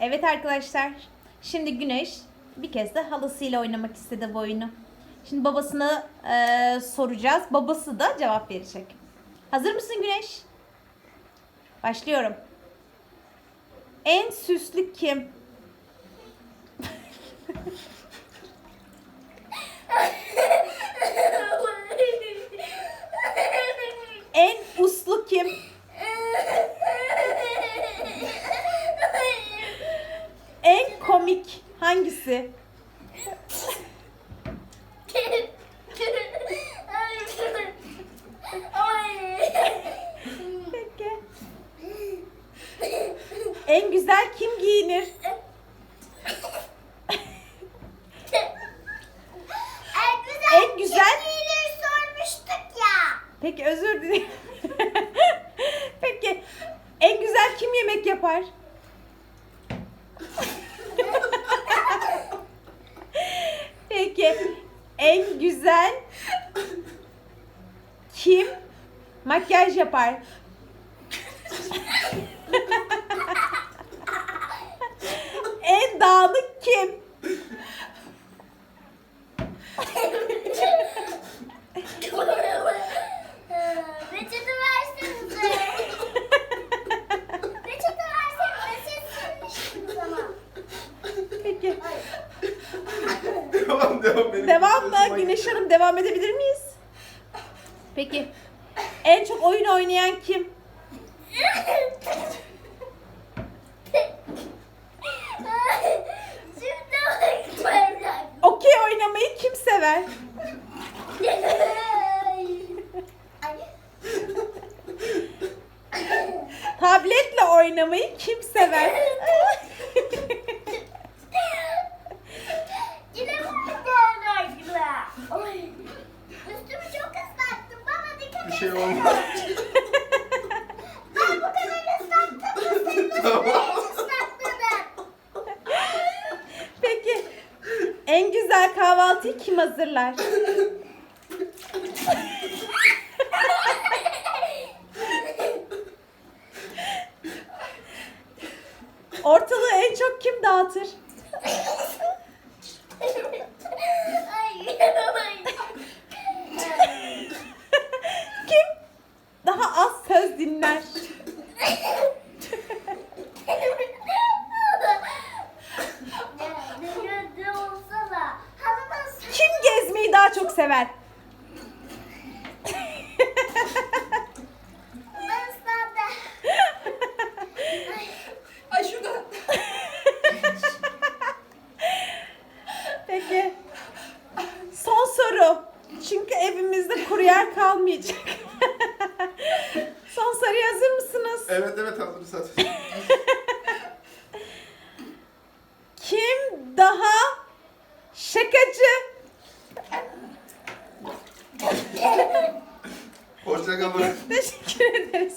Evet arkadaşlar. Şimdi Güneş bir kez de halasıyla oynamak istedi bu oyunu. Şimdi babasına eee, soracağız. Babası da cevap verecek. Hazır mısın Güneş? Başlıyorum. En süslü kim? En uslu kim? En komik hangisi? Peki. En güzel kim giyinir? En güzel- Kedileri sormuştuk ya. Peki özür dilerim. Peki en güzel kim yemek yapar? Peki en güzel kim makyaj yapar? en dağınık kim? Devam benim. Devam mı? Hoşuma Güneş. Hanım devam edebilir miyiz? Peki. En çok oyun oynayan kim? Okey oynamayı kim sever? Tabletle oynamayı kim sever? Yine burada Ay. Üstümü çok ıslattım. Baba dikkat Bir et. Şey olmaz. Ben bu kadar ıslattım. Senin Tamam. ıslatmadın. Peki. En güzel kahvaltıyı kim hazırlar? Ortalığı en çok kim dağıtır? çok sever? ben ıslandı. Ay şurada. Peki. Son soru. Çünkü evimizde kuru yer kalmayacak. Son soruya hazır mısınız? Evet evet hazırız zaten. Hoşçakalın. Teşekkür ederiz.